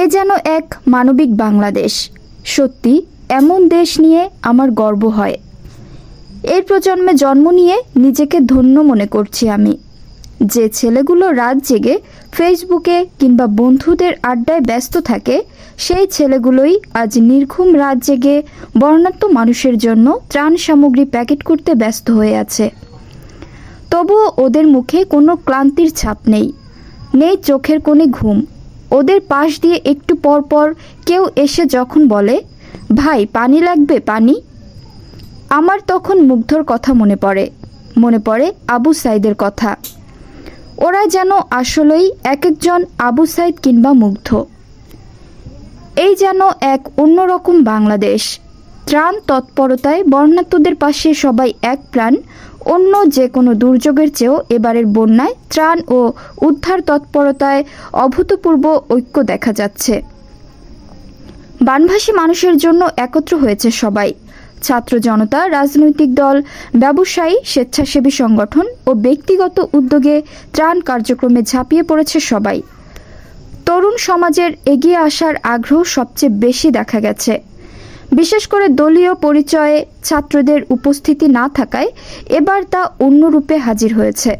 এ যেন এক মানবিক বাংলাদেশ। সত্যি, এমন দেশ নিয়ে আমার গর্ব হয়। এই প্রজন্মে জন্ম নিয়ে নিজেকে ধন্য মনে করছি আমি। যে ছেলেগুলো রাত জেগে ফেসবুকে কিংবা বন্ধুদের আড্ডায় ব্যস্ত থাকে, সেই ছেলেগুলোই আজ নির্ঘুম রাত জেগে বর্ণাত্ম মানুষের জন্য ত্রাণ সামগ্রী প্যাকেট করতে ব্যস্ত হয়ে আছে। তবুও ওদের মুখে কোনো ক্লান্তির ছাপ নেই। নেই চোখের কোণে ঘুম। ওদের পাশ দিয়ে একটু পর পর কেউ এসে যখন বলে, ভাই, পানি লাগবে, পানি? আমার তখন মুগ্ধর কথা মনে পড়ে মনে পড়ে আবু সাইদের কথা। ওরা যেন আসলেই এক একজন আবু সাইদ কিংবা মুগ্ধ। এই যেন এক অন্যরকম বাংলাদেশ। ত্রাণ তৎপরতায় বর্ণাত্মদের পাশে সবাই এক প্রাণ, অন্য যে কোনো দুর্যোগের চেয়েও এবারের বন্যায় ত্রাণ ও উদ্ধার তৎপরতায় অভূতপূর্ব ঐক্য দেখা যাচ্ছে। বানভাসী মানুষের জন্য একত্র হয়েছে সবাই। ছাত্র জনতা, রাজনৈতিক দল, ব্যবসায়ী, স্বেচ্ছাসেবী সংগঠন ও ব্যক্তিগত উদ্যোগে ত্রাণ কার্যক্রমে ঝাঁপিয়ে পড়েছে সবাই। তরুণ সমাজের এগিয়ে আসার আগ্রহ সবচেয়ে বেশি দেখা গেছে। বিশেষ করে দলীয় পরিচয়ে ছাত্রদের উপস্থিতি না থাকায় এবার তা অন্যরূপে হাজির হয়েছে।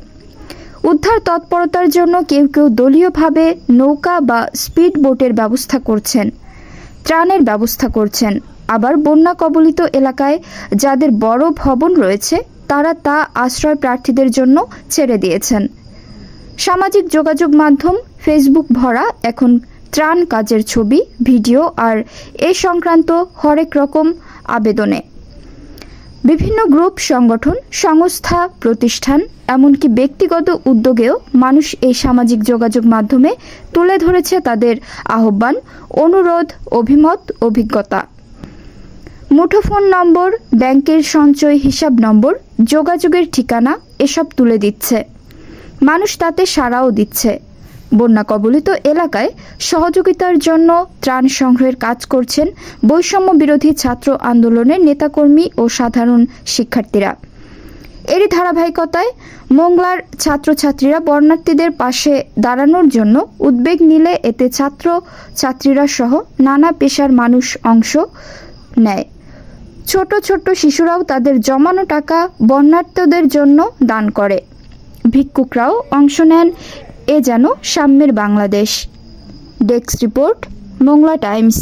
উদ্ধার তৎপরতার জন্য কেউ কেউ দলীয়ভাবে নৌকা বা স্পিড বোটের ব্যবস্থা করছেন, ত্রাণের ব্যবস্থা করছেন। আবার বন্যা কবলিত এলাকায় যাদের বড় ভবন রয়েছে, তারা তা আশ্রয় প্রার্থীদের জন্য ছেড়ে দিয়েছেন। সামাজিক যোগাযোগ মাধ্যম ফেসবুক ভরা এখন ত্রাণ কাজের ছবি, ভিডিও আর এ সংক্রান্ত হরেক রকম আবেদনে। বিভিন্ন গ্রুপ সংগঠন, সংস্থা, প্রতিষ্ঠান, এমনকি ব্যক্তিগত উদ্যোগেও মানুষ এই সামাজিক যোগাযোগ মাধ্যমে তুলে ধরেছে তাদের আহ্বান, অনুরোধ, অভিমত, অভিজ্ঞতা। মুঠোফোন নম্বর, ব্যাংকের সঞ্চয় হিসাব নম্বর, যোগাযোগের ঠিকানা এসব তুলে দিচ্ছে। মানুষ তাতে সাড়াও দিচ্ছে। বন্যা কবলিত এলাকায় সহযোগিতার জন্য ত্রাণ সংগ্রহের কাজ করছেন বৈষম্য বিরোধী ছাত্র আন্দোলনের নেতাকর্মী ও সাধারণ শিক্ষার্থীরা। এরই ধারাবাহিকতায় মোংলার ছাত্রছাত্রীরা বর্ণার্থীদের পাশে দাঁড়ানোর জন্য উদ্বেগ নিলে এতে ছাত্র ছাত্রীরা সহ নানা পেশার মানুষ অংশ নেয়। ছোট ছোট শিশুরাও তাদের জমানো টাকা বন্যার্থদের জন্য দান করে। ভিক্ষুকরাও অংশ নেন এ যেন সাম্যের Bangladesh. Desk report Mongla Times.